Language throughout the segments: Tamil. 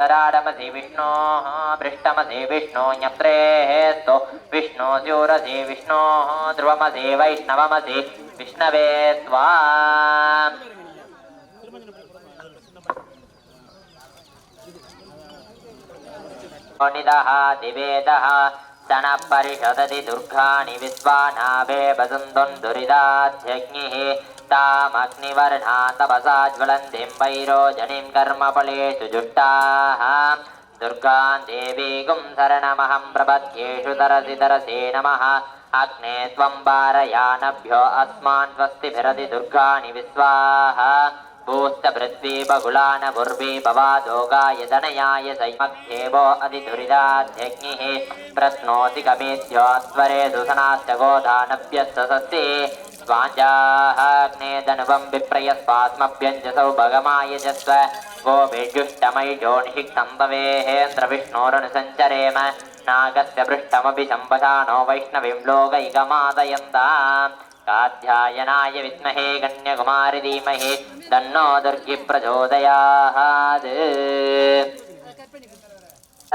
तराडमसि विष्णोः पृष्ठमसि विष्णो ञप्रेस्तो विष्णो स्यूरसि विष्णोः ध्रुवमसि वैष्णवमसि विष्णवे त्वा निदः दिवेदः सनः परिषदति दुर्गाणि विश्वानाभे वसन्तुन्दुरिदाध्यग्निः तामग्निवर्णा तपसा ज्वलन्तीं वैरोजनिं कर्मफलेषु जुष्टाः दुर्गां देवीगुं शरणमहं प्रपद्येषु तरसि तरसे नमः अग्ने त्वं वारयानभ्यो अस्मान् स्वस्तिभिरति दुर्गाणि विश्वाः भूस्तपृथ्वी बहुलान भुर्वी भवादोगाय दनयाय सैमध्येवो अधिधुरिदाध्यग्निः प्रश्नोति कमेध्योत्वरे सुसनाश्च गोधानभ्यश्च सस्ये स्वाञ्जाग्ने दनुवं विप्रयस्वात्मभ्यञ्जसौ भगमाय जस्व गोभिर्जुष्टमैजोनिषिक्तं भवेहेन्द्रविष्णोरनुसञ्चरेम नागस्य पृष्ठमपि शम्भशानो वैष्णवीं लोकैकमादयन्ताम् काध्यायनाय विद्महे कन्याकुमारि धीमहि तन्नो दुर्गि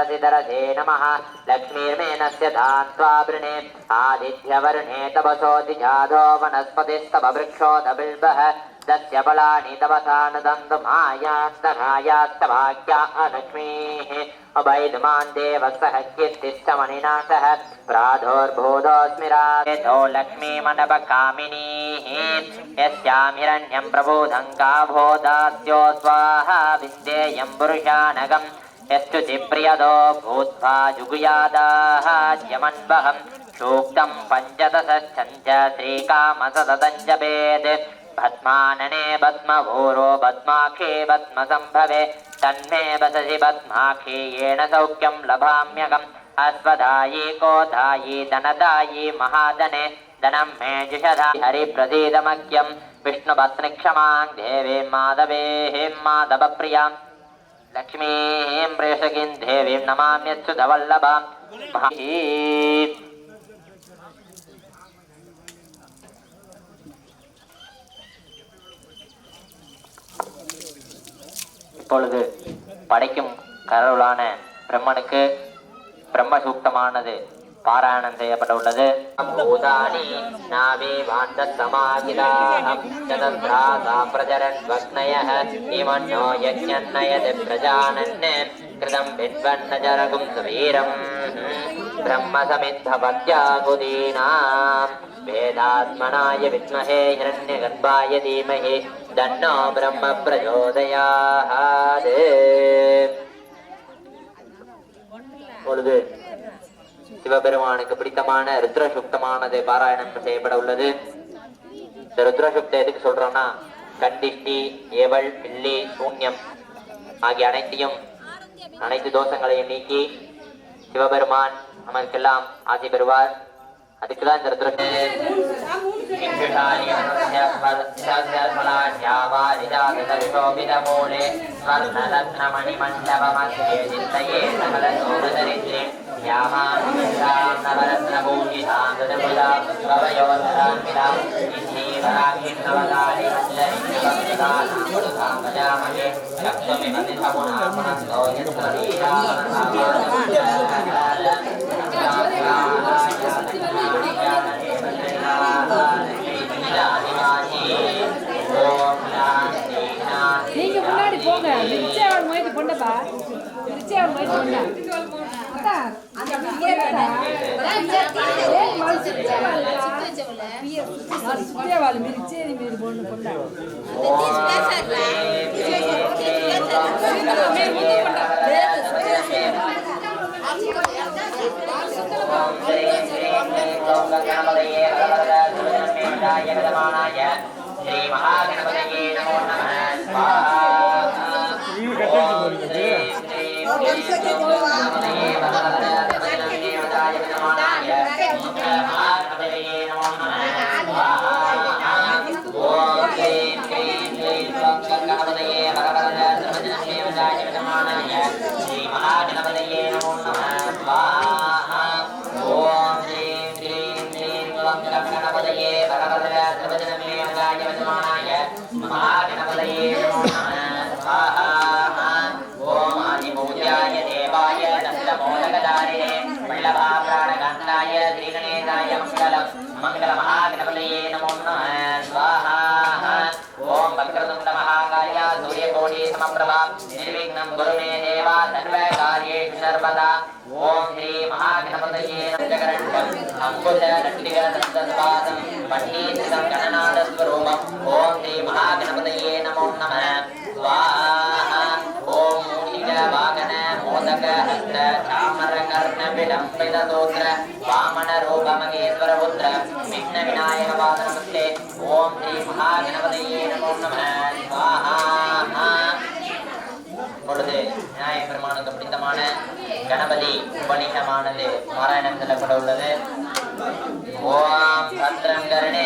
प्रचोदयात् रसिधरसे नमः लक्ष्मीर्मेनस्य धान्त्वा वृणे आदित्यवर्णे तपसोऽधिजाधो वनस्पतिस्तववृक्षोदबिल्बः तस्य फलानि तपसा नुदन्तु मायास्तनायास्तभाग्या लक्ष्मीः अवैधमान् देवः सह कीर्तिश्च मणिना सह प्रादोर्भूतोऽस्मि राधो लक्ष्मीमनपकामिनीः यस्यां हिरण्यं प्रबोधं काभोदास्यो स्वाहा विन्देयं पुरुषानगम् यस्तुतिप्रियदो भूत्वा जुगुयादाहाद्यमन्वहं सूक्तं पञ्चदशश्चञ्च श्रीकामसदञ्जपेत् भस्मानने भस्मभूरो भस्माखे भस्मसम्भवे तन्मे वससि भस्माखे येन सौख्यं लभाम्यहम् अश्वदायी कोधायी धनदायी महादने धनं मे जुषधा हरिप्रसीदमख्यं विष्णुपत्निक्षमां देवीं माधवेः माधवप्रियाम् लक्ष्मीं प्रेषकीं देवीं नमाम्यच्युतवल्लभां मही இப்பொழுது படைக்கும் கடவுளான பிரம்மனுக்கு பிரம்ம சூக்தமானது பாராயணம் செய்யப்பட உள்ளது பூதானி நாவே வாண்ட சமாகிதாஹம் சதந்திராசா பிரஜரன் வக்னயः இமன்னோ யஜ்ஞன்னயது பிரஜானன் கிருதம் விண்வன்ன ஜரகும் சுவீரம் வேதாத்மனாய வித்மஹே ஹிரண்யகர்ப்பாய தீமஹி. தன்னோ பிரம்ம பிரச்சோதயாத் பொழுது. சிவபெருமானுக்கு பிடித்தமான ருத்ரசுக்தமானது பாராயணம் செய்யப்பட உள்ளது. இந்த ருத்ரசுக்த எதுக்கு சொல்றோம்னா கண்டிஷ்டி ஏவல் பில்லி சூன்யம் ஆகிய அனைத்தையும் அனைத்து தோஷங்களையும் நீக்கி சிவபெருமான் நமக்கெல்லாம் ஆசி பெறுவார். அதுக்குதான் இந்த ருத்ர மூலே ஸ்வர்ணரத்னமணிமண்டபமஸ்யே சித்தயே யாமாம் நவரத்னபூஷிதாம் ததபுதாம் கவயோதரான்விதாம் இச்சீவராகிம் நவதாரி வல்லரித்யவக்தானாம் நீங்க முன்னாடி போங்க. ரிச்சாவன் முயற்சி பண்ணப்பா. ரிச்சாவன் முயற்சி பண்ண. அக்கா, சுத்தியவாள் மீறி பொண்ணு கொண்டா श्रीमहागणपतये नमो नमः स्वाहा मङ्गलमहागणपतये नमो नमः स्वाहा ॐ वक्रतुण्डमहाकाय सूर्यकोटि समप्रभा निर्विघ्नं कुरु मे देव सर्वकार्येषु सर्वदा ॐ श्री महागणपतये नमः अङ्कुशदण्डिगदन्तस्वादं पठीतं गणनादस्वरूपम् ॐ श्री महागणपतये नमो नमः स्वाहा ॐ मूषिकवागन मोदक हस्त वर्णविलम्बितदोत्र वामनरूपमहेश्वरपुत्र विघ्नविनायकपादनमस्ते ॐ श्रीमहागणपतये नमो नमः स्वाहा பொழுது விநாயக பெருமானுக்கு பிடித்தமான கணபதி உபநிஷமானது பாராயணம் செல்லப்பட உள்ளது ஓம் பத்ரம் கருணே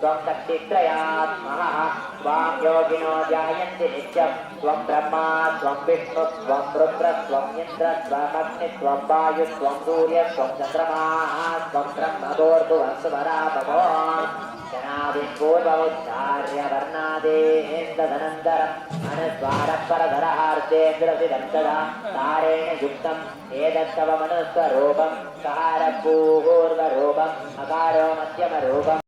त्वं शक्तित्रयात्मः त्वां योगिनो ध्यायन्ति नित्यं त्वं ब्रह्मा त्वं विष्णु त्वं रुद्र त्वं इन्द्र त्वमग्नि त्वं वायु त्वं सूर्य त्वं चन्द्रमाः त्वं ब्रह्मदोर्भुवस्वरा भवो जनादिपूर्वमुच्चार्य वर्णादेन्दनन्दरम् अनुस्वारपरधरहार्देन्द्रसिदं तदा तारेण युक्तम् एतत्तव मनुस्वरूपं कारपूर्वरूपम् अकारो मध्यमरूपम्